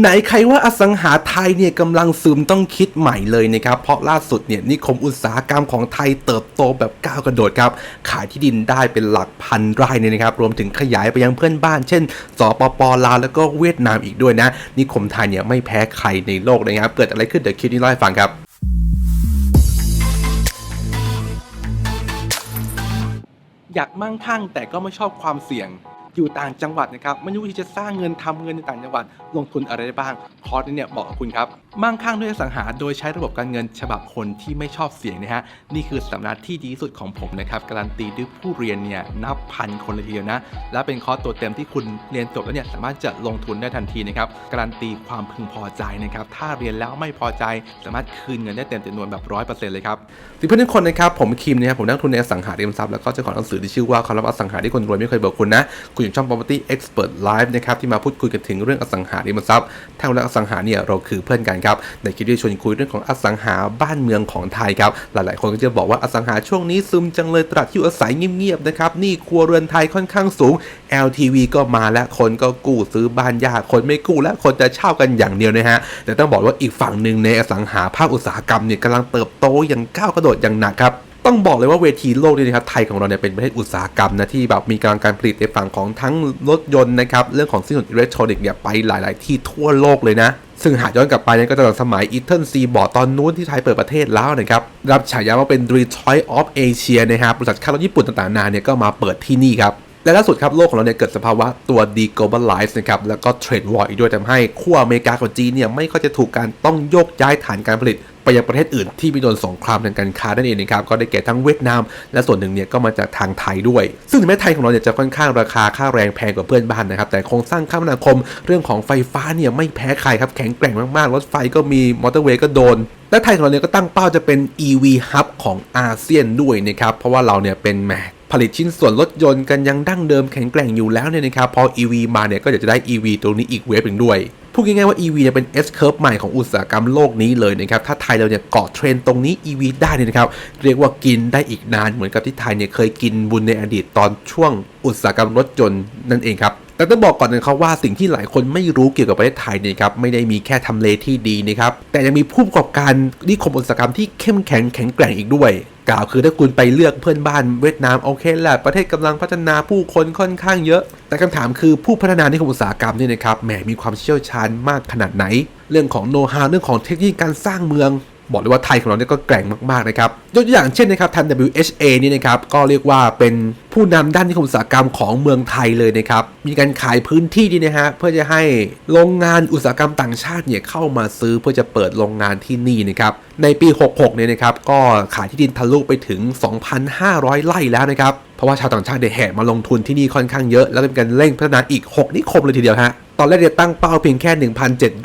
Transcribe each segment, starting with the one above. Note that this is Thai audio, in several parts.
ไหนใครว่าอสังหาไทยเนี่ยกำลังซึมต้องคิดใหม่เลยนะครับ เพราะล่าสุดเนี่ยนิคมอุตสาหกรรมของไทยเติบโตแบบก้าวกระโดดครับ ขายที่ดินได้เป็นหลักพันไร่เนี่ยนะครับ รวมถึงขยายไปยังเพื่อนบ้าน เช่น สปปลาวแล้วก็เวียดนามอีกด้วยนะ นิคมไทยเนี่ยไม่แพ้ใครในโลกนะครับ เกิดอะไรขึ้นเดี๋ยวคลิปนี้เล่าให้ฟังครับอยากมั่งคั่งแต่ก็ไม่ชอบความเสี่ยง อยู่ต่างจังหวัดนะครับไม่รู้วิธีจะสร้างเงินทำเงินในต่างจังหวัด ลงทุนอะไรได้บ้าง คอร์สนี้เนี่ยเหมาะกับคุณครับมั่งคั่งด้วยอสังหาโดยใช้ระบบการเงินฉบับคนที่ไม่ชอบเสี่ยงนะฮะนี่คือสำนักที่ดีที่สุดของผมนะครับการันตีด้วยผู้เรียนเนี่ยนับพันคนเลยทีเดียวนะและเป็นคอร์สตัวเต็มที่คุณเรียนจบแล้วเนี่ยสามารถจะลงทุนได้ทันทีนะครับการันตีความพึงพอใจนะครับถ้าเรียนแล้วไม่พอใจ สามารถคืนเงินได้เต็มจำนวนแบบร้อยเปอร์เซ็นต์เลยครับสิเพื่อนทุกคนนะครับผมคิมนะครับผมนักลงทุนในอสังหาริมทรัพย์แล้วก็เจ้าของหนังสือที่ชื่อว่าคำรับอสังหาที่คนรวยไม่เคยบอกคุณนะคุณอยู่ช่อง property expert live นะครับที่มาพูดคุยกันถึงเรื่องอสังหาริมทรัพย์ถ้าเราอสังหาเนี่ยเราคือเพื่อนกันครับในคลิปที่ชวนคุยเรื่องของอสังหาบ้านเมืองของไทยครับหลายๆ คนก็จะบอกว่าอสังหาช่วงนี้ซึมจังเลยตลาดที่อาศัยเงียบๆนะครับนี่ครัวเรือนไทยค่อนข้างสูง LTV ก็มาแล้วคนก็กู้ซื้อบ้านยากคนไม่กู้และคนจะเช่ากันอย่างเดียวนะฮะแต่ต้องบอกว่าอีกฝั่งหนึ่งในอสังหาภาคอุตสาหกรรมเนี่ยกำลังเติบโตอย่างก้าวกระโดดอย่างหนักครับ ต้องบอกเลยว่าเวทีโลกนี่นะครับไทยของเราเนี่ยเป็นประเทศอุตสาหกรรมนะที่แบบมีการการผลิตในฝั่งของทั้งรถยนต์นะครับเรื่องของสิ่งอิเล็กทรอนิกส์เนี่ยไปหลาย ๆ ที่ทั่วโลกเลยนะซึ่งหากย้อนกลับไปเนี่ยก็จะสมัยอีเทิลซีบอร์ดตอนนู้นที่ไทยเปิดประเทศแล้วนะครับ รับฉายาว่าเป็น Detroit of Asia นะครับบริษัทค่ารถญี่ปุ่นต่างๆนานาเนี่ยก็มาเปิดที่นี่ครับ และล่าสุดครับ โลกของเราเนี่ยเกิดสภาวะตัว deglobalize นะครับ แล้วก็ trade war อีกด้วยทำให้ขั้วอเมริกากับจีนเนี่ยไม่ค่อยจะถูกการต้องโยกย้ายฐานการผลิต ไปยังประเทศอื่นที่มีโดนสงครามทางการค้านั่นเองนะครับก็ได้แก่ทั้งเวียดนาม และส่วนหนึ่งเนี่ยก็มาจากทางไทยด้วย ซึ่งถึงแม้ไทยของเราเนี่ยจะค่อนข้างราคาค่าแรงแพงกว่าเพื่อนบ้านนะครับแต่โครงสร้างคมนาคมเรื่องของไฟฟ้าเนี่ยไม่แพ้ใครครับแข็งแกร่งมากๆรถไฟก็มีมอเตอร์เวย์ก็โดนและไทยของเราเนี่ยก็ตั้งเป้าจะเป็น EV hub ของอาเซียนด้วยนะครับ เพราะว่าเราเนี่ยเป็นแมผลิตชิ้นส่วนรถยนต์กันยังดั้งเดิมแข็งแกร่งอยู่แล้วเนี่ยนะครับ พอ EV มาเนี่ยก็อยากจะได้ EV ตรงนี้อีกเวฟหนึ่งด้วย พูดง่ายๆว่า EV เนี่ยเป็น S curve ใหม่ของอุตสาหกรรมโลกนี้เลยนะครับ ถ้าไทยเราเนี่ยเกาะเทรนตรงนี้ EV ได้เนี่ยนะครับ เรียกว่ากินได้อีกนานเหมือนกับที่ไทยเนี่ยเคยกินบุญในอดีตตอนช่วงอุตสาหกรรมรถยนต์นั่นเองครับ แต่ต้องบอกก่อนนะครับว่าสิ่งที่หลายคนไม่รู้เกี่ยวกับประเทศไทยเนี่ยครับไม่ได้มีแค่ทำเลที่ดีนะครับแต่ยังมีผู้ประกอบการนิคมอุตสาหกรรมที่เข้มแข็งแข็งแกร่งอีกด้วย กล่าวคือถ้าคุณไปเลือกเพื่อนบ้านเวียดนามโอเคแหละประเทศกำลังพัฒนาผู้คนค่อนข้างเยอะ แต่คำถามคือผู้พัฒนานิคมอุตสาหกรรมเนี่ยนะครับแหมมีความเชี่ยวชาญมากขนาดไหน เรื่องของโน้ตฮาวเรื่องของเทคนิคการสร้างเมือง บอกเลยว่าไทยของเราเนี่ยก็แกร่งมากๆนะครับยกตัวอย่างเช่นนะครับทัน WHA นี่นะครับก็เรียกว่าเป็นผู้นำด้านนิคมอุตสาหกรรมของเมืองไทยเลยนะครับมีการขายพื้นที่นี่นะฮะเพื่อจะให้โรงงานอุตสาหกรรมต่างชาติเนี่ยเข้ามาซื้อเพื่อจะเปิดโรงงานที่นี่นะครับในปี 66 เนี่ยนะครับก็ขายที่ดินทะลุไปถึง 2,500 ไร่แล้วนะครับเพราะว่าชาวต่างชาติเนี่ยแห่มาลงทุนที่นี่ค่อนข้างเยอะ แล้วก็มีการเร่งพัฒนาอีก 6 นิคมเลยทีเดียวฮะ ตอนแรกจะตั้งเป้าเพียงแค่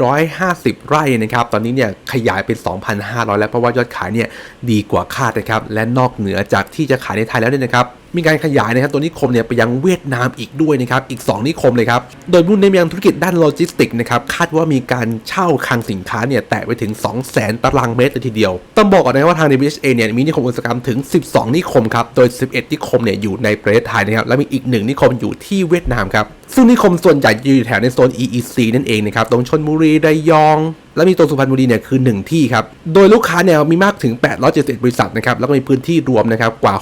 1,750 ไร่นะครับ ตอนนี้เนี่ยขยายเป็น 2,500 แล้วเพราะว่ายอดขายเนี่ยดีกว่าคาดนะครับ และนอกเหนือจากที่จะขายในไทยแล้วเนี่ยนะครับ มีการขยายนะครับตัวนิคมเนี่ยไปยังเวียดนามอีกด้วยนะครับอีก 2 นิคมเลยครับโดยมุ่งเน้นไปยังธุรกิจด้านโลจิสติกส์นะครับคาดว่ามีการเช่าคลังสินค้าเนี่ยแตะไปถึง 200,000 ตารางเมตรเลยทีเดียวต้องบอกก่อนนะว่าทาง DBHA เนี่ยมีนิคมอุตสาหกรรมถึง 12 นิคมครับโดย 11 นิคมเนี่ยอยู่ในประเทศไทยนะครับและมีอีกหนึ่งนิคมอยู่ที่เวียดนามครับซึ่งนิคมส่วนใหญ่อยู่แถวในโซน EEC นั่นเองนะครับตรงชนบุรีระยอง และมีตัวสุพรรณบุรีเนี่ยคือ 1 ที่ครับ โดยลูกค้าเนี่ยมีมากถึง 871 บริษัทนะครับ แล้วก็มีพื้นที่รวมนะครับกว่า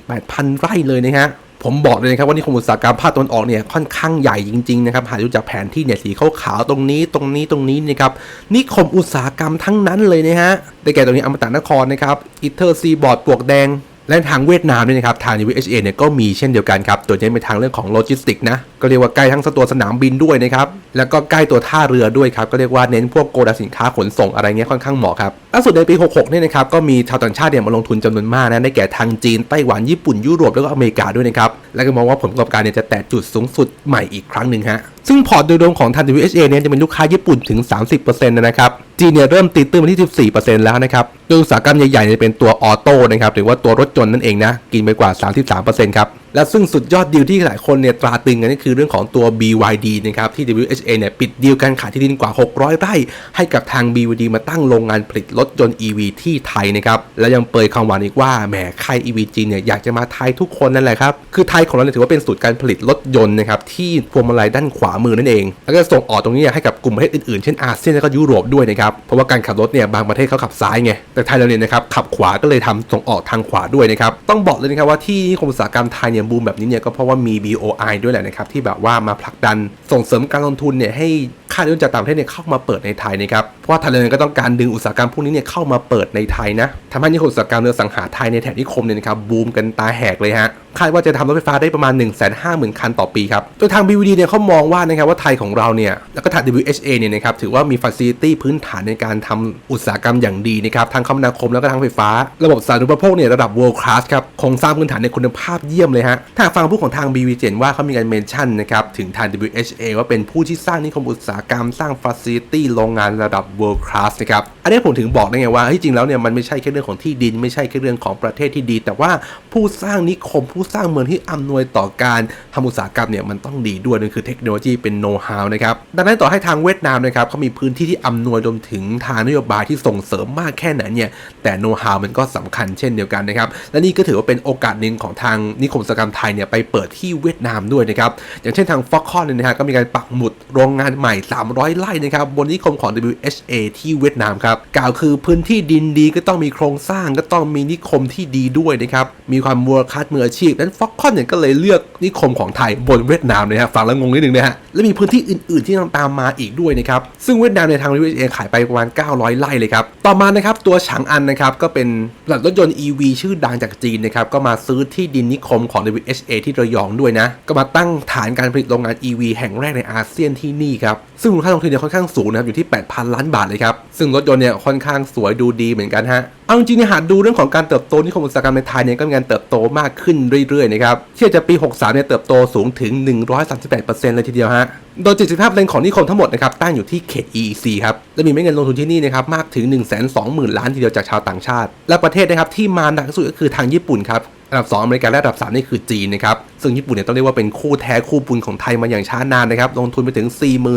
68,000 ไร่เลยนะฮะ ผมบอกเลยนะครับว่านิคมอุตสาหกรรมภาคตะวันออกเนี่ยค่อนข้างใหญ่จริงๆนะครับ หากดูจากแผนที่เนี่ยสีขาวๆตรงนี้ตรงนี้ตรงนี้นะครับ นิคมอุตสาหกรรมทั้งนั้นเลยนะฮะ ได้แก่ตรงนี้อมตะนครนะครับ อิเทอร์ซีบอร์ดปลวกแดง และทางเวียดนามเนี่ยนะครับทาง UHA เนี่ยก็มีเช่นเดียวกันครับตัวนี้เป็นทางเรื่องของโลจิสติกนะก็เรียกว่าใกล้ทั้งตัวสนามบินด้วยนะครับแล้วก็ใกล้ตัวท่าเรือด้วยครับก็เรียกว่าเน้นพวกโกดังสินค้าขนส่งอะไรเงี้ยค่อนข้างเหมาะครับล่าสุดในปี 66 เนี่ยนะครับก็มีชาวต่างชาติเนี่ยมาลงทุนจำนวนมากนะได้แก่ทางจีนไต้หวันญี่ปุ่นยุโรปแล้วก็อเมริกาด้วยนะครับและก็มองว่าผลประกอบการเนี่ยจะแตะจุดสูงสุดใหม่อีกครั้งหนึ่งฮะ ซึ่งพอร์ตโดยรวมของทาง WHA เนี่ยจะเป็นลูกค้าญี่ปุ่นถึง 30%นะครับจีนเนี่ยเริ่มตีตื้นมาที่ 14%แล้วนะครับโดยอุตสาหกรรมใหญ่ๆจะเป็นตัวออโต้นะครับหรือว่าตัวรถยนต์นั่นเองนะกินไปกว่า 33%ครับและซึ่งสุดยอดดีลที่หลายคนเนี่ยตราตรึงกันก็คือเรื่องของตัว BYD นะครับที่ WHA เนี่ยปิดดีลการขายที่ดินกว่า 600 ไร่ ให้กับทาง BYD มาตั้งโรงงานผลิตรถยนต์ EV ที่ไทยนะครับและยังเปรยคำหวานอีกว่าแหมค่าย EV จีนเนี่ยอยากจะมาไทยทุกคนนั่นแหละครับ คือไทยของเราเนี่ยถือว่าเป็นศูนย์การผลิตรถยนต์นะครับที่พวงมาลัยด้านขวามือนั่นเอง แล้วก็ส่งออกตรงนี้ให้กับกลุ่มประเทศอื่นๆ เช่นอาเซียนแล้วก็ยุโรปด้วยนะครับเพราะว่าการขับรถเนี่ยบางประเทศเขาขับซ้ายไงแต่ไทยเราเนี่ยนะครับขับขวาก็เลยทำส่งออกทางขวาด้วยนะครับต้องบอกเลยนะครับว่าที่นิคมอุตสาหกรรมไทยเนี่ยบูมแบบนี้เนี่ยก็เพราะว่ามี BOI ด้วยแหละนะครับที่แบบว่ามาผลักดันส่งเสริมการลงทุนเนี่ยให้ค่าเงินจากต่างประเทศเนี่ยเข้ามาเปิดในไทยนะครับเพราะว่าไทยเรนี่ยก็ต้องการดึงอุตสาหกรรมพวกนี้เนี่ยเข้ามาเปิดในไทยนะทำให้นิคมอุตสาหกรรมเรือสังหารไทยในแถบนิคมเนี่ยนะครับบูมกันตาแหกเลยฮะ คาดว่าจะทำรถไฟฟ้าได้ประมาณ 1 5 0 0 0 0 คันต่อปีครับโดยทาง BVD เนี่ยเขามองว่านะครับว่าไทยของเราเนี่ยแล้วก็ทาง WHA เนี่ยนะครับถือว่ามีฟั c i ลิตี้พื้นฐานในการทำอุตสาหกรรมอย่างดีนะครับทางคมนาคมแล้วก็ทางไฟฟ้า ระบบสาธารณูปโภคเนี่ยระดับ world class ครับโครงสร้างพื้นฐานในคุณภาพเยี่ยมเลยฮะถ้าฟังผู้ของทาง BVD ว่าเขามีการเมนชั่นนะครับถึงทาง WHA ว่าเป็นผู้ที่สร้างนิคมอุตสาหกรรมสร้างฟั c i ลิตี้โรงงานระดับ world class นะครับอันนี้ผมถึงบอกได้ไงว่าจริงแล้วเนี่ยมันไม่ใช่แค่เรื่องของที่ดินไม่ใช่แค่เรื่องของประเทศที่ดี แต่ว่าผู้สร้างนิคมผู้สร้างเมืองที่อำนวยต่อการทำอุตสาหกรรมเนี่ยมันต้องดีด้วยนั่นคือเทคโนโลยีเป็นโน้ตฮาวนะครับดังนั้นต่อให้ทางเวียดนามนะครับเขามีพื้นที่ที่อำนวยรวมถึงทางนโยบายที่ส่งเสริมมากแค่ไหนเนี่ยแต่โน้ตฮาวมันก็สำคัญเช่นเดียวกันนะครับและนี่ก็ถือว่าเป็นโอกาสหนึ่งของทางนิคมอุตสาหกรรมไทยเนี่ยไปเปิดที่เวียดนามด้วยนะครับอย่างเช่นทางฟ็อกคอนเนี่ยนะฮะก็มีการปักหมุดโรงงานใหม่ 300 ไร่นะครับบนนิคมของ WHA ที่เวียดนามครับกล่าวคือพื้นที่ดินดีก็ต้องมีโครงสร้างก็ต้องมีนิคมที่ดีด้วยนะครับมีความมูลค่ามืออาชีพนั้นฟ็อกคอนเนี่ยก็เลยเลือกนิคมของไทยบนเวียดนามนะฮะฟังแล้วงงนิดนึงนะฮะ และมีพื้นที่อื่น ๆ ที่ต้องตามมาอีกด้วยนะครับ ซึ่งเวียดนามในทาง WHA ขายไปประมาณ 900 ไร่เลยครับ ต่อมานะครับตัวฉางอันนะครับก็เป็นบริษัทรถยนต์ EV ชื่อดังจากจีนนะครับก็มาซื้อที่ดินนิคมของ WHA ที่ระยองด้วยนะ ก็มาตั้งฐานการผลิตโรงงาน EV แห่งแรกในอาเซียนที่นี่ครับ ซึ่งมูลค่าลงทุนเนี่ยค่อนข้างสูงนะครับอยู่ที่ 8,000 ล้านบาทเลยครับ ซึ่งรถยนต์เนี่ยค่อนข้างสวยดูดีเหมือนกันฮะ เอาจริงๆหากดูเรื่องของการเติบโตนิคมอุตสาหกรรมในไทยเนี่ยก็มีการเติบโตมากขึ้นเรื่อยๆนะครับเทียบจากปี 63 เนี่ยเติบโตสูงถึง 138%เลยทีเดียวฮะ that. โดย 75%ของนิคมทั้งหมดนะครับตั้งอยู่ที่เขต EEC ครับ และมีเม็ดเงินลงทุนที่นี่นะครับมากถึง 120,000 ล้านทีเดียวจากชาวต่างชาติ และประเทศนะครับที่มาหนักที่สุดก็คือทางญี่ปุ่นครับอันดับ 2 อเมริกาและอันดับ 3 นี่คือจีนนะครับ ซึ่งญี่ปุ่นเนี่ยต้องเรียกว่าเป็นคู่แท้คู่บุญของไทยมาอย่างช้านานนะครับ ลงทุนไปถึง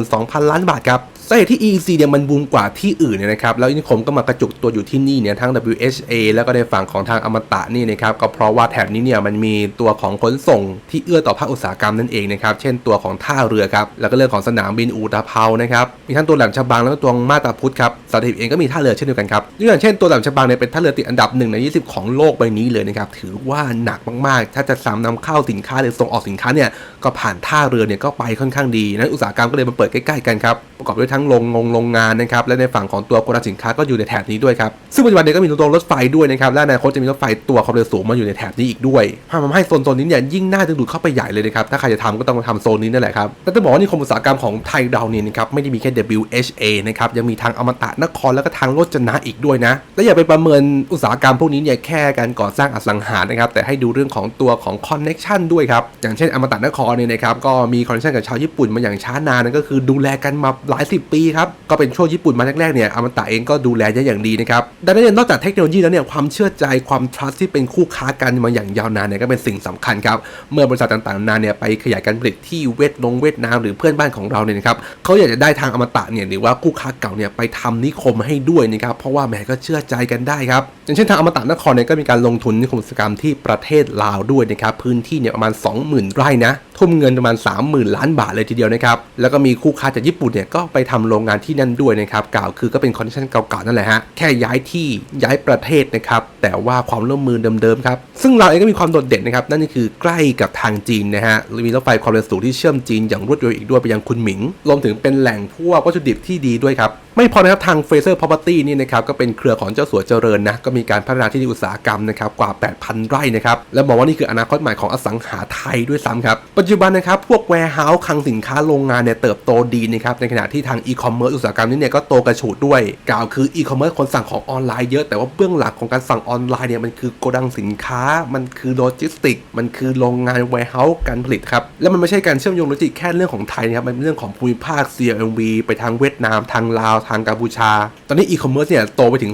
42,000 ล้านบาทครับสาเหตุที่ EEC เนี่ยมันบูมกว่าที่อื่นเนี่ยนะครับ แล้วนิคมก็มากระจุกตัวอยู่ที่นี่เนี่ยทั้ง WHA แล้วก็ในฝั่งของทางอมตะนี่นะครับ ก็เพราะว่าแถบนี้เนี่ยมันมีตัวของขนส่งที่เอื้อต่อภาคอุตสาหกรรมนั่นเองนะครับ เช่นตัวของท่าเรือครับ แล้วก็เรื่องของสนามบินอูตาเภานะครับมีทั้งตัวแหลมฉบังแล้วก็ตัวมาตาพุธครับสัตหีบเองก็มีท่าเรือเช่นเดียวกันครับอย่างเช่นตัวแหลมฉบังเนี่ยเป็นท่าเรือติดอันดับ1ใน 20 ของโลกใบนี้เลยนะครับถือว่าหนักมากๆ ถ้าจะสามนำเข้าสินค้าหรือส่งออกสินค้าเนี่ยก็ผ่านท่าเรือเนี่ยก็ไปค่อนข้างดีนั้นอุตสาหกรรมก็เลยมาเปิดใกล้ๆกันครับประกอบด้วยทั้งโรงงงโรงงานนะครับและในฝั่งของตัวโกดังสินค้าก็อยู่ในแถบนี้ด้วยครับซึ่งปัจจุบันเนี่ยก็มีตัวรถไฟด้วยนะครับและในอนาคตจะมีรถไฟตัวความเร็วสูงมาอยู่ในแถบนี้อีกด้วยทำให้โซนโซนนี้เนี่ยยิ่งน่าดึงดูดเข้าไปใหญ่เลยนะครับถ้าใครจะทำก็ต้องมาทำโซนนี้นั่นแหละครับแต่ต้องบอกว่านิคมอุตสาหกรรมของไทยเราเนี่ยนะครับไม่ได้มีแค่ WHA นะครับยังมีทางอมตะนครแล้วก็ทางโรจนะอีกด้วยนะและอย่าไปประเมินอุตสาหกรรมพวกนี้เนี่ยแค่การก่อสร้างอสังหานะครับแต่ให้ดูเรื่องของตัวของคอนเน็ชันด้วยครับอย่างเช่นอมตะนครเนี่ยนะครับก็มีคอนเน็ชันกับชาวญี่ปุ่นมาอย่างช้านานนั่นก็คือดูแลกันมาหลายสิบปีครับก็เป็นช่วงญี่ปุ่นมาแรกๆเนี่ยอมตะเองก็ดูแลได้อย่างดีนะครับดังนั้นเนี่ยนอกจากเทคโนโลยีแล้วเนี่ยความเชื่อใจความ trust ที่เป็นคู่ค้ากันมาอย่างยาวนานเนี่ยก็เป็นสิ่งสำคัญครับเมื่อบริษัทต่างๆนานาเนี่ยไปขยายการผลิตที่เวียดนงเวียดนามหรือพื่อนบ้านของเราเนี่ยนะครับเขาอยากจะได้ทางอมตะเนี่ยหรือว่าคู่ค้าเก่าเนี่ยไปทำนิคมให้ด้วยนะครับเพราะว่าแหมก็เชื่อใจกันได้ครับอย่างเช่นทางอมตะนครเนี่ยก็มีการลงทุนนิคมอุตสาหกรรมที่ประเทศลาวด้วยนะครับพื้นที่เนี่ยประมาณ 20,000 ไร่นะทุ่มเงินประมาณ 30,000 ล้านบาทเลยทีเดียวนะครับแล้วก็มีคู่ค้าจากญี่ปุ่นเนี่ยก็ไปทำโรงงานที่นั่นด้วยนะครับกล่าวคือก็เป็นคอนดิชันเก่าๆนั่นแหละฮะแค่ย้ายที่ย้ายประเทศนะครับแต่ว่าความร่วมมือเดิมๆครับซึ่งเราเองก็มีความโดดเด่นนะครับนั่นก็คือใกล้กับทางจีนนะฮะมีรถไฟความเร็วสูงที่เชื่อมจีนอย่างรวดเร็วอีกด้วยไปยังคุณหมิง รวมถึงเป็นแหล่งพวกวัตถุดิบที่ดีด้วยครับไม่พอนะครับทาง Fraser Property นี่นะครับก็เป็นเครือของเจ้าสัวเจริญนะก็มีการพัฒนาที่ดินอุตสาหกรรมนะครับกว่า 8,000 ไร่นะครับและมองว่านี่คืออนาคตใหม่ของอสังหาไทยด้วยซ้ำครับ ปัจจุบันนะครับพวก warehouse คลังสินค้าโรงงานเนี่ยเติบโตดีนะครับในขณะที่ทาง e-commerce อุตสาหกรรมนี้เนี่ยก็โตกระฉูดด้วย กล่าวคือ e-commerce คนสั่งของออนไลน์เยอะแต่ว่าเบื้องหลังของการสั่งออนไลน์เนี่ยมันคือโกดังสินค้า มันคือโลจิสติกมันคือโรงงาน warehouse การผลิตครับและมันไม่ใช่การเชื่อมโยงโลจิสติกแค่เรื่องของไทยนะครับมันเป็นเรื่องของภูมิภาค CLMV ไปทางเวียดนามทางลาวทางกัมพูชา ตอนนี้อีคอมเมิร์ซเนี่ยโตไปถึง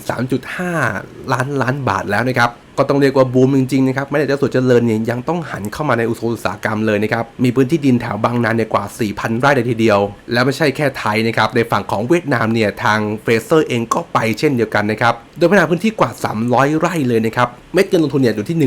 3.5 ล้านล้านบาทแล้วนะครับ ก็ต้องเรียกว่าบูมจริงๆนะครับไม่ได้จะสุดเจริญเนี่ยยังต้องหันเข้ามาในอุตสาหกรรมเลยนะครับมีพื้นที่ดินแถวบางนาเนี่ยกว่า 4,000 ไร่เลยทีเดียว แล้วไม่ใช่แค่ไทยนะครับในฝั่งของเวียดนามเนี่ยทางเฟเซอร์เองก็ไปเช่นเดียวกันนะครับโดยขนาพื้นที่กว่า 300 ไร่เลยนะครับเม็ดเงินลงทุนเนี่ยอยู่ที่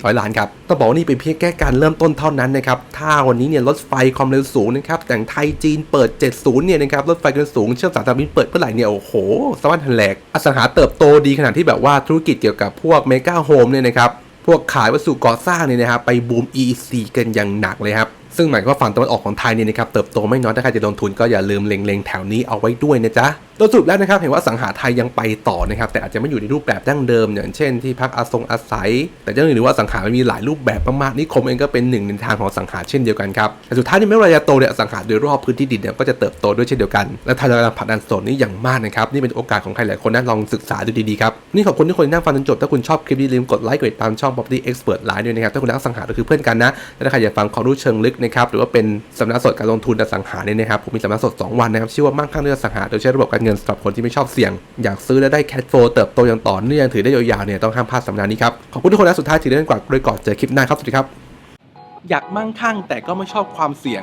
1,400 ล้านครับต้องบอกว่านี่เป็นเพียงแค่การเริ่มต้นเท่านั้นนะครับถ้าวันนี้เนี่ยรถไฟความเร็วสูงนะครับอย่างไทยจีนเปิด 70 เนี่ยนะครับรถไฟความเร็วสูงเชื่อมสายการบินเปิดเมื่อไหร่เนี่ยโอ้โหสวรรค์แหลกอสังหาเติบโตดีขนาดที่แบบว่าธุรกิจเกี่ยวกับพวกเมกาโฮมเนี่ยนะครับ พวกขายวัสดุก่อสร้างเนี่ยนะครับไปบูม EC กันอย่างหนักเลยครับ ซึ่งหมายความว่าฝั่งตะวันออกของไทยเนี่ยนะครับเติบโตไม่น้อยถ้าใครจะลงทุนก็อย่าลืมเล็งๆแถวนี้เอาไว้ด้วยนะจ๊ะโดยสรุปแล้วนะครับเห็นว่าสังหาไทยยังไปต่อนะครับแต่อาจจะไม่อยู่ในรูปแบบดั้งเดิมอย่างเช่นที่พักอาทรงอาศัย แต่เรื่องอื่นหรือว่าสังหามันมีหลายรูปแบบมากๆนิคมเองก็เป็นหนึ่งในทางของสังหาเช่นเดียวกันครับแต่สุดท้ายนี่ไม่ว่าจะโตเนี่ยสังหาโดยรอบพื้นที่ดินเนี่ยก็จะเติบโตด้วยเช่นเดียวกันและไทยเรากำลังผลักดันโซนนี้อย่างมากนะครับนี่เป็นโอกาสของใครหลายคนนะลองศึกษาดูดีๆครับนี่ขอบคุณทุกคนที่นั่งฟังจนจบถ้าคุณชอบคลิปนี้ลืมกดไลค์กดติดตามช่อง Property Expert Line ด้วยนะครับถ้าคุณรักสังหาก็คือเพื่อนกันนะและถ้าใครอยากฟังความรู้เชิงลึกนะครับหรือว่าเป็นสำนักสดการลงทุนอสังหาเนี่ยนะครับผมมีสำนักสด 2 วันนะครับชื่อว่ามั่งคั่งเรื่องอสังหาโดยใช้ระบบการเงินสำหรับคนที่ไม่ชอบเสี่ยง อยากซื้อและได้แคชโฟลเติบโตอย่างต่อเนื่องถือได้ยาวๆเนี่ยต้องห้ามพลาดสำนักนี้ครับขอบคุณทุกคนและสุดท้ายถือเรื่องกว่าโดยก่อนเจอคลิปหน้าครับสวัสดีครับอยากมั่งคั่งแต่ก็ไม่ชอบความเสี่ยง